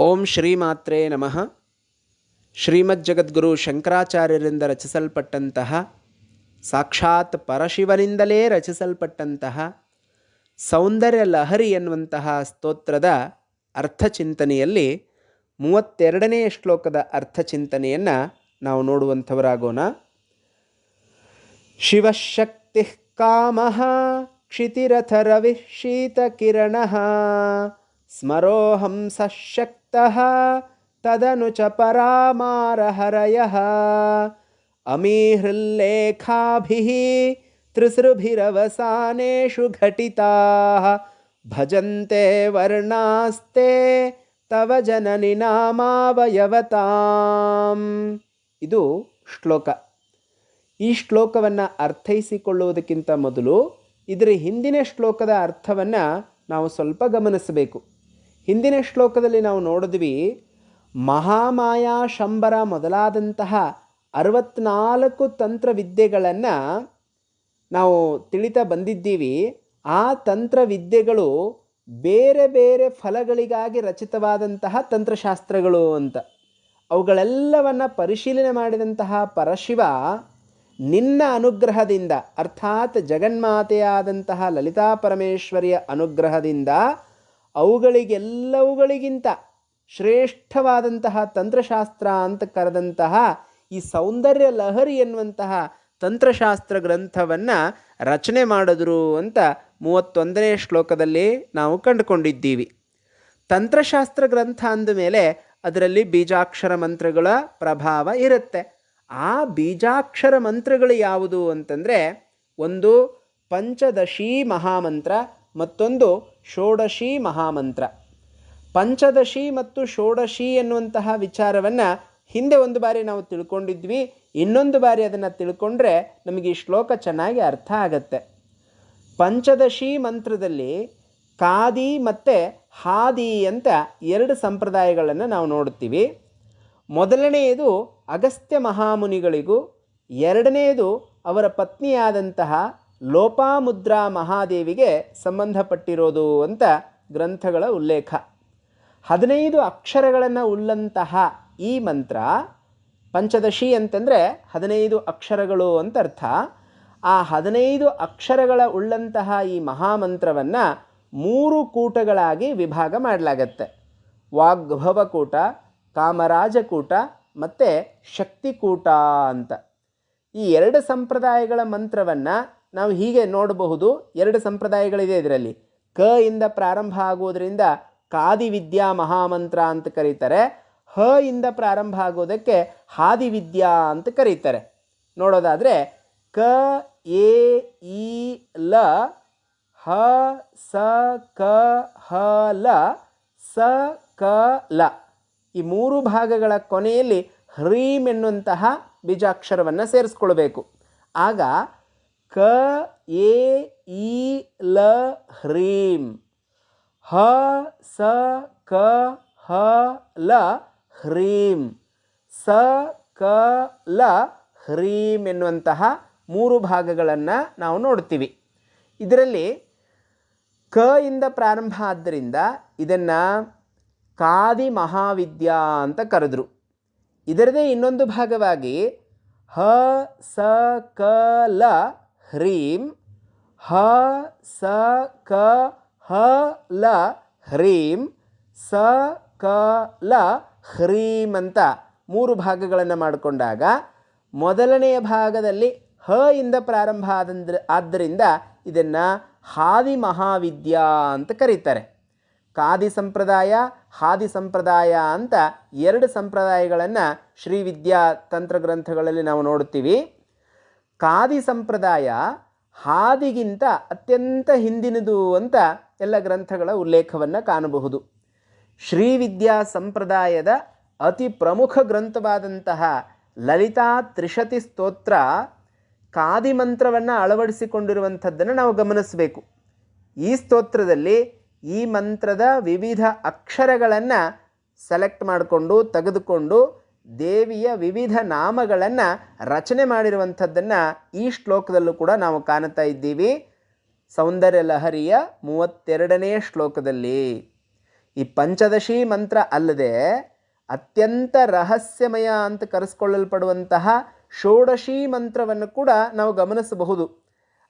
ಓಂ ಶ್ರೀಮಾತ್ರೇ ನಮಃ. ಶ್ರೀಮಜ್ಜಗದ್ಗುರು ಶಂಕರಾಚಾರ್ಯರಿಂದ ರಚಿಸಲ್ಪಟ್ಟಂತಹ, ಸಾಕ್ಷಾತ್ ಪರಶಿವನಿಂದಲೇ ರಚಿಸಲ್ಪಟ್ಟಂತಹ, ಸೌಂದರ್ಯ ಲಹರಿ ಎನ್ನುವಂತಹ ಸ್ತೋತ್ರದ ಅರ್ಥಚಿಂತನೆಯಲ್ಲಿ ಮೂವತ್ತೆರಡನೆಯ ಶ್ಲೋಕದ ಅರ್ಥಚಿಂತನೆಯನ್ನು ನಾವು ನೋಡುವಂಥವರಾಗೋಣ. ಶಿವಶಕ್ತಿ ಕಾಮಃ ಕ್ಷಿತಿರಥರವಿಃ ಶೀತಕಿರಣಃ ಸ್ಮರೋಹಂ ಸಶಕ್ತಃ ತದನು ಚ ಪರಾಮಾರಹರಯಃ ಅಮೀಹೃಲ್ಲೇಖಾಭಿः ತ್ರಿಸೃಭಿರವಸಾನೇಷು ಘಟಿತಾः ಭಜಂತೆ ವರ್ಣಾಸ್ತೆ ತವ ಜನನಿ ನಾಮಾವಯವತಾಂ ಇದು ಶ್ಲೋಕ. ಈ ಶ್ಲೋಕವನ್ನು ಅರ್ಥೈಸಿಕೊಳ್ಳುವುದಕ್ಕಿಂತ ಮೊದಲು ಇದರ ಹಿಂದಿನ ಶ್ಲೋಕದ ಅರ್ಥವನ್ನು ನಾವು ಸ್ವಲ್ಪ ಗಮನಿಸಬೇಕು. ಹಿಂದಿನ ಶ್ಲೋಕದಲ್ಲಿ ನಾವು ನೋಡಿದ್ವಿ, ಮಹಾಮಾಯಾ ಶಂಬರ ಮೊದಲಾದಂತಹ ಅರವತ್ನಾಲ್ಕು ತಂತ್ರವಿದ್ಯೆಗಳನ್ನು ನಾವು ತಿಳಿತಾ ಬಂದಿದ್ದೀವಿ. ಆ ತಂತ್ರವಿದ್ಯೆಗಳು ಬೇರೆ ಬೇರೆ ಫಲಗಳಿಗಾಗಿ ರಚಿತವಾದಂತಹ ತಂತ್ರಶಾಸ್ತ್ರಗಳು ಅಂತ. ಅವುಗಳೆಲ್ಲವನ್ನು ಪರಿಶೀಲನೆ ಮಾಡಿದಂತಹ ಪರಶಿವ ನಿನ್ನ ಅನುಗ್ರಹದಿಂದ, ಅರ್ಥಾತ್ ಜಗನ್ಮಾತೆಯಾದಂತಹ ಲಲಿತಾ ಪರಮೇಶ್ವರಿಯ ಅನುಗ್ರಹದಿಂದ ಅವುಗಳಿಗೆಲ್ಲವುಗಳಿಗಿಂತ ಶ್ರೇಷ್ಠವಾದಂತಹ ತಂತ್ರಶಾಸ್ತ್ರ ಅಂತ ಕರೆದಂತಹ ಈ ಸೌಂದರ್ಯ ಲಹರಿ ಎನ್ನುವಂತಹ ತಂತ್ರಶಾಸ್ತ್ರ ಗ್ರಂಥವನ್ನು ರಚನೆ ಮಾಡಿದ್ರು ಅಂತ ಮೂವತ್ತೊಂದನೇ ಶ್ಲೋಕದಲ್ಲಿ ನಾವು ಕಂಡುಕೊಂಡಿದ್ದೀವಿ. ತಂತ್ರಶಾಸ್ತ್ರ ಗ್ರಂಥ ಅಂದಮೇಲೆ ಅದರಲ್ಲಿ ಬೀಜಾಕ್ಷರ ಮಂತ್ರಗಳ ಪ್ರಭಾವ ಇರುತ್ತೆ. ಆ ಬೀಜಾಕ್ಷರ ಮಂತ್ರಗಳು ಯಾವುದು ಅಂತಂದರೆ ಒಂದು ಪಂಚದಶಿ ಮಹಾಮಂತ್ರ ಮತ್ತೊಂದು ಷೋಡಶಿ ಮಹಾಮಂತ್ರ. ಪಂಚದಶಿ ಮತ್ತು ಷೋಡಶಿ ಎನ್ನುವಂತಹ ವಿಚಾರವನ್ನು ಹಿಂದೆ ಒಂದು ಬಾರಿ ನಾವು ತಿಳ್ಕೊಂಡಿದ್ವಿ, ಇನ್ನೊಂದು ಬಾರಿ ಅದನ್ನು ತಿಳ್ಕೊಂಡ್ರೆ ನಮಗೆ ಈ ಶ್ಲೋಕ ಚೆನ್ನಾಗಿ ಅರ್ಥ ಆಗತ್ತೆ. ಪಂಚದಶಿ ಮಂತ್ರದಲ್ಲಿ ಕಾದಿ ಮತ್ತು ಹಾದಿ ಅಂತ ಎರಡು ಸಂಪ್ರದಾಯಗಳನ್ನು ನಾವು ನೋಡ್ತೀವಿ. ಮೊದಲನೆಯದು ಅಗಸ್ತ್ಯ ಮಹಾಮುನಿಗಳಿಗೂ, ಎರಡನೆಯದು ಅವರ ಪತ್ನಿಯಾದಂತಹ ಲೋಪಾಮುದ್ರಾ ಮಹಾದೇವಿಗೆ ಸಂಬಂಧಪಟ್ಟಿರೋದು ಅಂತ ಗ್ರಂಥಗಳ ಉಲ್ಲೇಖ. ಹದಿನೈದು ಅಕ್ಷರಗಳನ್ನು ಉಳ್ಳಂತಹ ಈ ಮಂತ್ರ ಪಂಚದಶಿ ಅಂತಂದರೆ ಹದಿನೈದು ಅಕ್ಷರಗಳು ಅಂತ ಅರ್ಥ ಆ ಹದಿನೈದು ಅಕ್ಷರಗಳ ಉಳ್ಳಂತಹ ಈ ಮಹಾಮಂತ್ರವನ್ನು ಮೂರು ಕೂಟಗಳಾಗಿ ವಿಭಾಗ ಮಾಡಲಾಗತ್ತೆ. ವಾಗ್ಭವಕೂಟ, ಕಾಮರಾಜಕೂಟ ಮತ್ತು ಶಕ್ತಿಕೂಟ ಅಂತ. ಈ ಎರಡು ಸಂಪ್ರದಾಯಗಳ ಮಂತ್ರವನ್ನು ನಾವು ಹೀಗೆ ನೋಡಬಹುದು ಎರಡು ಸಂಪ್ರದಾಯಗಳಿದೆ ಇದರಲ್ಲಿ. ಕ ಇಂದ ಪ್ರಾರಂಭ ಆಗುವುದರಿಂದ ಕಾದಿ ವಿದ್ಯಾ ಮಹಾಮಂತ್ರ ಅಂತ ಕರೀತಾರೆ. ಹ ಇಂದ ಪ್ರಾರಂಭ ಆಗೋದಕ್ಕೆ ಹಾದಿ ವಿದ್ಯಾ ಅಂತ ಕರೀತಾರೆ. ನೋಡೋದಾದರೆ ಕ, ಎ, ಇ, ಲ, ಹ, ಸ, ಕ, ಹ, ಲ, ಸ, ಕ, ಲ. ಈ ಮೂರು ಭಾಗಗಳ ಕೊನೆಯಲ್ಲಿ ಹ್ರೀಮ್ ಎನ್ನುವಂತಹ ಬೀಜಾಕ್ಷರವನ್ನು ಸೇರಿಸ್ಕೊಳ್ಬೇಕು. ಆಗ ಕ, ಎ, ಇ, ಲ, ಹ್ರೀಂ. ಹ, ಸ, ಕ, ಹ, ಲ, ಹ್ರೀಂ. ಸ, ಕ, ಲ, ಹ್ರೀಂ ಎನ್ನುವಂತಹ ಮೂರು ಭಾಗಗಳನ್ನು ನಾವು ನೋಡ್ತೀವಿ. ಇದರಲ್ಲಿ ಕ ಇಂದ ಪ್ರಾರಂಭ ಆದ್ದರಿಂದ ಇದನ್ನು ಕಾದಿ ಮಹಾವಿದ್ಯಾ ಅಂತ ಕರೆದ್ರು. ಇದರದೇ ಇನ್ನೊಂದು ಭಾಗವಾಗಿ ಹ, ಸ, ಕ, ಲ ಹ್ರೀಂ, ಹ, ಸ, ಕ, ಹ, ಲ, ಹ್ರೀಂ, ಸ, ಕ, ಲ, ಹ್ರೀಂ ಅಂತ ಮೂರು ಭಾಗಗಳನ್ನು ಮಾಡಿಕೊಂಡಾಗ ಮೊದಲನೆಯ ಭಾಗದಲ್ಲಿ ಹ ಇಂದ ಪ್ರಾರಂಭ ಆದಂದ್ರ ಆದ್ದರಿಂದ ಇದನ್ನು ಹಾದಿ ಮಹಾವಿದ್ಯಾ ಅಂತ ಕರೀತಾರೆ. ಕಾದಿ ಸಂಪ್ರದಾಯ, ಹಾದಿ ಸಂಪ್ರದಾಯ ಅಂತ ಎರಡು ಸಂಪ್ರದಾಯಗಳನ್ನು ಶ್ರೀವಿದ್ಯಾ ತಂತ್ರ ತಂತ್ರಗ್ರಂಥಗಳಲ್ಲಿ ನಾವು ನೋಡುತ್ತೀವಿ ಕಾದಿ ಸಂಪ್ರದಾಯ ಹಾದಿಗಿಂತ ಅತ್ಯಂತ ಹಿಂದಿನದು ಅಂತ ಎಲ್ಲ ಗ್ರಂಥಗಳ ಉಲ್ಲೇಖವನ್ನು ಕಾಣಬಹುದು. ಶ್ರೀವಿದ್ಯಾ ಸಂಪ್ರದಾಯದ ಅತಿ ಪ್ರಮುಖ ಗ್ರಂಥವಾದಂತಹ ಲಲಿತಾ ತ್ರಿಶತಿ ಸ್ತೋತ್ರ ಕಾದಿ ಮಂತ್ರವನ್ನು ಅಳವಡಿಸಿಕೊಂಡಿರುವಂಥದ್ದನ್ನು ನಾವು ಗಮನಿಸಬೇಕು. ಈ ಸ್ತೋತ್ರದಲ್ಲಿ ಈ ಮಂತ್ರದ ವಿವಿಧ ಅಕ್ಷರಗಳನ್ನು ಸೆಲೆಕ್ಟ್ ಮಾಡಿಕೊಂಡು, ತೆಗೆದುಕೊಂಡು ದೇವಿಯ ವಿವಿಧ ನಾಮಗಳನ್ನು ರಚನೆ ಮಾಡಿರುವಂಥದ್ದನ್ನು ಈ ಶ್ಲೋಕದಲ್ಲೂ ಕೂಡ ನಾವು ಕಾಣುತ್ತಾ ಇದ್ದೀವಿ. ಸೌಂದರ್ಯ ಲಹರಿಯ ಮೂವತ್ತೆರಡನೇ ಶ್ಲೋಕದಲ್ಲಿ. ಈ ಪಂಚದಶಿ ಮಂತ್ರ ಅಲ್ಲದೆ ಅತ್ಯಂತ ರಹಸ್ಯಮಯ ಅಂತ ಕರೆಸ್ಕೊಳ್ಳಲ್ಪಡುವಂತಹ ಷೋಡಶಿ ಮಂತ್ರವನ್ನು ಕೂಡ ನಾವು ಗಮನಿಸಬಹುದು.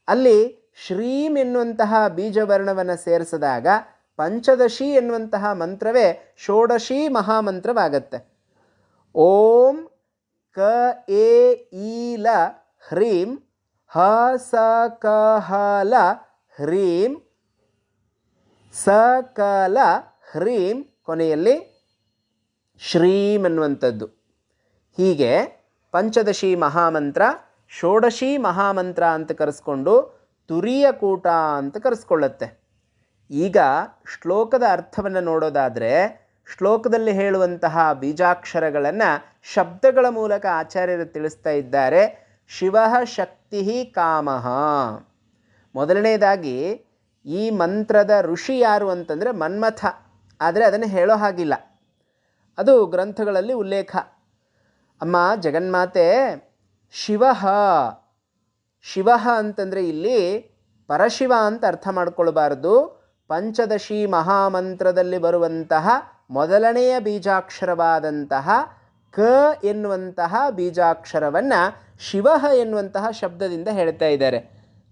ಅಲ್ಲಿ ಶ್ರೀಂ ಎನ್ನುವಂತಹ ಬೀಜವರ್ಣವನ್ನು ಸೇರಿಸಿದಾಗ ಪಂಚದಶಿ ಎನ್ನುವಂತಹ ಮಂತ್ರವೇ ಷೋಡಶಿ ಮಹಾಮಂತ್ರವಾಗತ್ತೆ. ಓಂ ಕ ಎ ಈಲ ಹ್ರೀಂ, ಹ ಸ ಕ ಹ ಲ ಹ್ರೀಂ, ಸ ಕ ಲ ಹ್ರೀಂ ಕೊನೆಯಲ್ಲಿ ಶ್ರೀಂ ಅನ್ನುವಂಥದ್ದು. ಹೀಗೆ ಪಂಚದಶಿ ಮಹಾಮಂತ್ರ, ಷೋಡಶಿ ಮಹಾಮಂತ್ರ ಅಂತ ಕರೆಸ್ಕೊಂಡು ತುರಿಯ ಕೂಟ ಅಂತ ಕರೆಸ್ಕೊಳ್ಳುತ್ತೆ. ಈಗ ಶ್ಲೋಕದ ಅರ್ಥವನ್ನು ನೋಡೋದಾದರೆ ಶ್ಲೋಕದಲ್ಲಿ ಹೇಳುವಂತಹ ಬೀಜಾಕ್ಷರಗಳನ್ನು ಶಬ್ದಗಳ ಮೂಲಕ ಆಚಾರ್ಯರು ತಿಳಿಸ್ತಾ ಇದ್ದಾರೆ. ಶಿವ ಶಕ್ತಿ ಕಾಮಃ. ಮೊದಲನೇದಾಗಿ, ಈ ಮಂತ್ರದ ಋಷಿ ಯಾರು ಅಂತಂದರೆ ಮನ್ಮಥ. ಆದರೆ ಅದನ್ನು ಹೇಳೋ ಹಾಗಿಲ್ಲ. ಅದು ಗ್ರಂಥಗಳಲ್ಲಿ ಉಲ್ಲೇಖ. ಅಮ್ಮ ಜಗನ್ಮಾತೆ, ಶಿವ ಶಿವ ಅಂತಂದರೆ ಇಲ್ಲಿ ಪರಶಿವ ಅಂತ ಅರ್ಥ ಮಾಡ್ಕೊಳ್ಬಾರ್ದು. ಪಂಚದಶಿ ಮಹಾಮಂತ್ರದಲ್ಲಿ ಬರುವಂತಹ ಮೊದಲನೆಯ ಬೀಜಾಕ್ಷರವಾದಂತಹ ಕ ಎನ್ನುವಂತಹ ಬೀಜಾಕ್ಷರವನ್ನು ಶಿವಹ ಎನ್ನುವಂತಹ ಶಬ್ದದಿಂದ ಹೇಳ್ತಾ ಇದ್ದಾರೆ.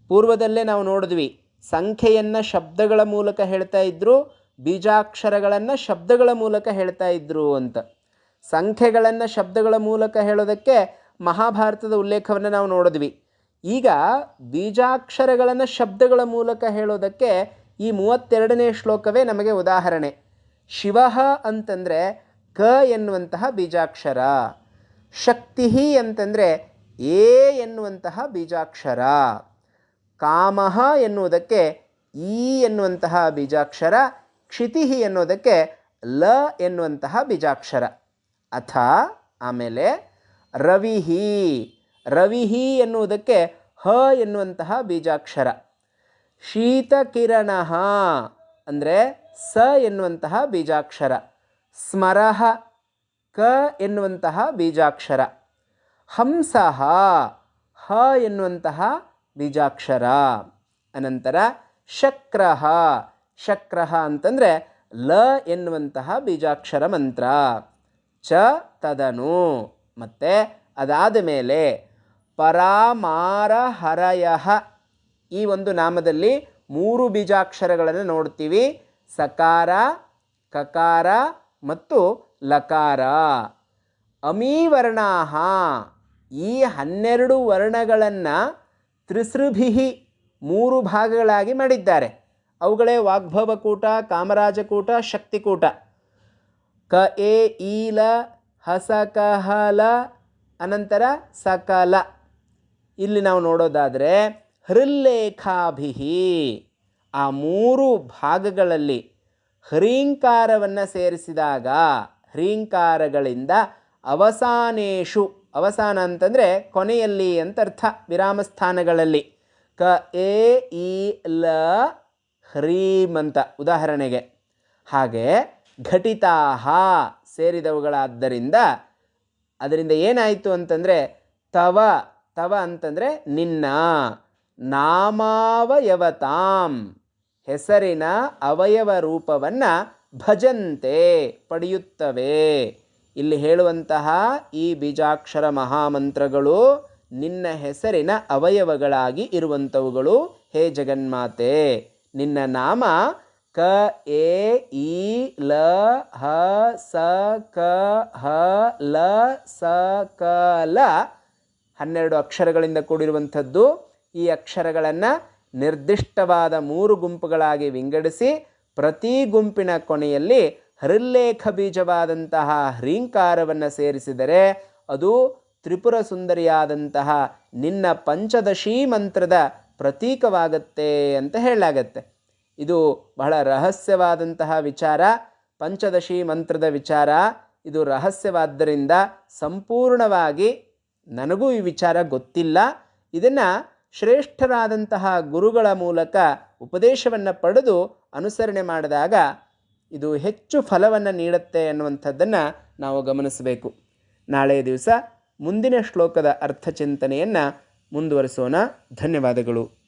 ಪೂರ್ವದಲ್ಲೇ ನಾವು ನೋಡಿದ್ವಿ, ಸಂಖ್ಯೆಯನ್ನು ಶಬ್ದಗಳ ಮೂಲಕ ಹೇಳ್ತಾ ಇದ್ರು, ಬೀಜಾಕ್ಷರಗಳನ್ನು ಶಬ್ದಗಳ ಮೂಲಕ ಹೇಳ್ತಾ ಇದ್ರು ಅಂತ. ಸಂಖ್ಯೆಗಳನ್ನು ಶಬ್ದಗಳ ಮೂಲಕ ಹೇಳೋದಕ್ಕೆ ಮಹಾಭಾರತದ ಉಲ್ಲೇಖವನ್ನು ನಾವು ನೋಡಿದ್ವಿ. ಈಗ ಬೀಜಾಕ್ಷರಗಳನ್ನು ಶಬ್ದಗಳ ಮೂಲಕ ಹೇಳೋದಕ್ಕೆ ಈ ಮೂವತ್ತೆರಡನೇ ಶ್ಲೋಕವೇ ನಮಗೆ ಉದಾಹರಣೆ. ಶಿವ ಅಂತಂದರೆ ಕ ಎನ್ನುವಂತಹ ಬೀಜಾಕ್ಷರ. ಶಕ್ತಿ ಅಂತಂದರೆ ಏ ಎನ್ನುವಂತಹ ಬೀಜಾಕ್ಷರ. ಕಾಮಃ ಎನ್ನುವುದಕ್ಕೆ ಈ ಎನ್ನುವಂತಹ ಬೀಜಾಕ್ಷರ, ಕ್ಷಿತಿ ಎನ್ನುವುದಕ್ಕೆ ಲ ಎನ್ನುವಂತಹ ಬೀಜಾಕ್ಷರ. ಅಥ ಆಮೇಲೆ ರವಿಹಿ ರವಿಹಿ ಎನ್ನುವುದಕ್ಕೆ ಹ ಎನ್ನುವಂತಹ ಬೀಜಾಕ್ಷರ. ಶೀತಕಿರಣ ಅಂದರೆ ಸ ಎನ್ನುವಂತಹ ಬೀಜಾಕ್ಷರ. ಸ್ಮರಹ, ಕ ಎನ್ನುವಂತಹ ಬೀಜಾಕ್ಷರ. ಹಂಸಃ ಹ ಎನ್ನುವಂತಹ ಬೀಜಾಕ್ಷರ. ಅನಂತರ ಶಕ್ರಹ ಶಕ್ರಹ ಅಂತಂದರೆ ಲ ಎನ್ನುವಂತಹ ಬೀಜಾಕ್ಷರ ಮಂತ್ರ. ಚ ತದನು. ಮತ್ತು ಅದಾದ ಮೇಲೆ ಪರಾಮಾರಹರಯ ಈ ಒಂದು ನಾಮದಲ್ಲಿ ಮೂರು ಬೀಜಾಕ್ಷರಗಳನ್ನು ನೋಡ್ತೀವಿ. ಸಕಾರ, ಕಕಾರ ಮತ್ತು ಲಕಾರ. ಅಮೀವರ್ಣಾಹ, ಈ ಹನ್ನೆರಡು ವರ್ಣಗಳನ್ನು ತ್ರಿಸೃಭಿಹಿ ಮೂರು ಭಾಗಗಳಾಗಿ ಮಾಡಿದ್ದಾರೆ. ಅವುಗಳೇ ವಾಗ್ಭವಕೂಟ, ಕಾಮರಾಜಕೂಟ, ಶಕ್ತಿಕೂಟ. ಕ, ಎ ಈಲ ಹಸ ಕಹಲ ಅನಂತರ ಸಕಲ ಇಲ್ಲಿ ನಾವು ನೋಡೋದಾದರೆ ಹೃಲ್ಲೇಖಾಭಿಹಿ ಆ ಮೂರು ಭಾಗಗಳಲ್ಲಿ ಹ್ರೀಂಕಾರವನ್ನು ಸೇರಿಸಿದಾಗ ಹ್ರೀಂಕಾರಗಳಿಂದ ಅವಸಾನೇಶು, ಅವಸಾನ ಅಂತಂದರೆ ಕೊನೆಯಲ್ಲಿ ಅಂತ ಅರ್ಥ ವಿರಾಮ ಸ್ಥಾನಗಳಲ್ಲಿ ಕ, ಎ, ಇ, ಲ, ಹ್ರೀಂ ಅಂತ ಉದಾಹರಣೆಗೆ. ಹಾಗೆ ಘಟಿತಾಹ ಸೇರಿದವುಗಳಾದ್ದರಿಂದ ಅದರಿಂದ ಏನಾಯಿತು ಅಂತಂದರೆ ತವ ತವ ಅಂತಂದರೆ ನಿನ್ನ, ನಾಮಾವಯವತಾಂ. ಹೆಸರಿನ ಅವಯವ ರೂಪವನ್ನು ಭಜಂತೆ ಪಡೆಯುತ್ತವೆ. ಇಲ್ಲಿ ಹೇಳುವಂತಹ ಈ ಬೀಜಾಕ್ಷರ ಮಹಾಮಂತ್ರಗಳು ನಿನ್ನ ಹೆಸರಿನ ಅವಯವಗಳಾಗಿ ಇರುವಂಥವುಗಳು. ಹೇ ಜಗನ್ಮಾತೆ, ನಿನ್ನ ನಾಮ ಕ, ಎ, ಇ, ಲ, ಹ, ಸ, ಕ, ಹ, ಲ, ಸ, ಕ, ಲ ಹನ್ನೆರಡು ಅಕ್ಷರಗಳಿಂದ ಕೂಡಿರುವಂಥದ್ದು. ಈ ಅಕ್ಷರಗಳನ್ನು ನಿರ್ದಿಷ್ಟವಾದ ಮೂರು ಗುಂಪುಗಳಾಗಿ ವಿಂಗಡಿಸಿ ಪ್ರತಿ ಗುಂಪಿನ ಕೊನೆಯಲ್ಲಿ ಹರಿಲ್ಲೇಖ ಬೀಜವಾದಂತಹ ಹ್ರೀಂಕಾರವನ್ನು ಸೇರಿಸಿದರೆ ಅದು ತ್ರಿಪುರ ಸುಂದರಿಯಾದಂತಹ ನಿನ್ನ ಪಂಚದಶಿ ಮಂತ್ರದ ಪ್ರತೀಕವಾಗತ್ತೆ ಅಂತ ಹೇಳಲಾಗತ್ತೆ. ಇದು ಬಹಳ ರಹಸ್ಯವಾದಂತಹ ವಿಚಾರ, ಪಂಚದಶಿ ಮಂತ್ರದ ವಿಚಾರ. ಇದು ರಹಸ್ಯವಾದ್ದರಿಂದ ಸಂಪೂರ್ಣವಾಗಿ ನನಗೂ ಈ ವಿಚಾರ ಗೊತ್ತಿಲ್ಲ. ಇದನ್ನು ಶ್ರೇಷ್ಠರಾದಂತಹ ಗುರುಗಳ ಮೂಲಕ ಉಪದೇಶವನ್ನು ಪಡೆದು ಅನುಸರಣೆ ಮಾಡಿದಾಗ ಇದು ಹೆಚ್ಚು ಫಲವನ್ನು ನೀಡುತ್ತೆ ಅನ್ನುವಂಥದ್ದನ್ನು ನಾವು ಗಮನಿಸಬೇಕು. ನಾಳೆಯ ದಿವಸ ಮುಂದಿನ ಶ್ಲೋಕದ ಅರ್ಥ ಚಿಂತನೆಯನ್ನು ಮುಂದುವರಿಸೋಣ. ಧನ್ಯವಾದಗಳು.